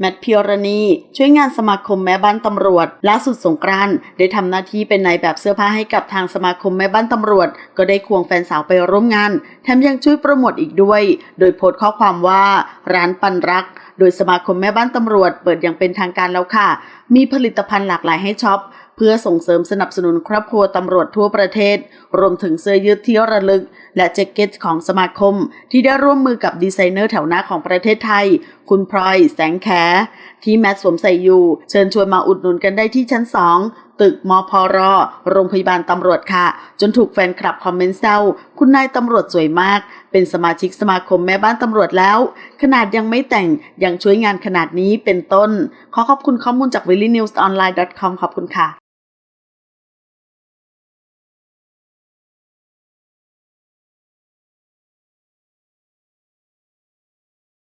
แมทพิวรณีช่วยงานสมาคมแม่บ้านตำรวจล่าสุดสงกรานต์ได้ทำหน้าที่เป็นนายแบบเสื้อผ้าให้กับทางสมาคมแม่บ้านตำรวจ ก็ได้ควงแฟนสาวไปร่วมงานแถมยังช่วยโปรโมทอีกด้วย โดยโพสต์ข้อความว่าร้านปันรัก โดยสมาคมแม่บ้านตำรวจ เปิดอย่างเป็นทางการแล้วค่ะ มีผลิตภัณฑ์หลากหลายให้ช็อปเพื่อส่งเสริมสนับสนุนครอบครัวตำรวจทั่วประเทศ รวมถึงเสื้อยืดที่ระลึก และแจ็คเก็ตของสมาคม ที่ได้ร่วมมือกับดีไซเนอร์แถวหน้าของประเทศไทย คุณพลอย แสงแขที่แมทสวมใส่อยู่ เชิญชวนมาอุดหนุนกันได้ที่ชั้น2ตึกมพรโรงพยาบาลตำรวจค่ะ จนถูกแฟนคลับคอมเมนต์แซวคุณนายตำรวจสวยมาก เป็นสมาชิกสมาคมแม่บ้านตำรวจแล้ว ขนาดยังไม่แต่ง ยังช่วยงานขนาดนี้เป็นต้น ขอขอบคุณข้อมูลจาก w i l l y n e w s o n l i n e c o m ขอบคุณค่ะ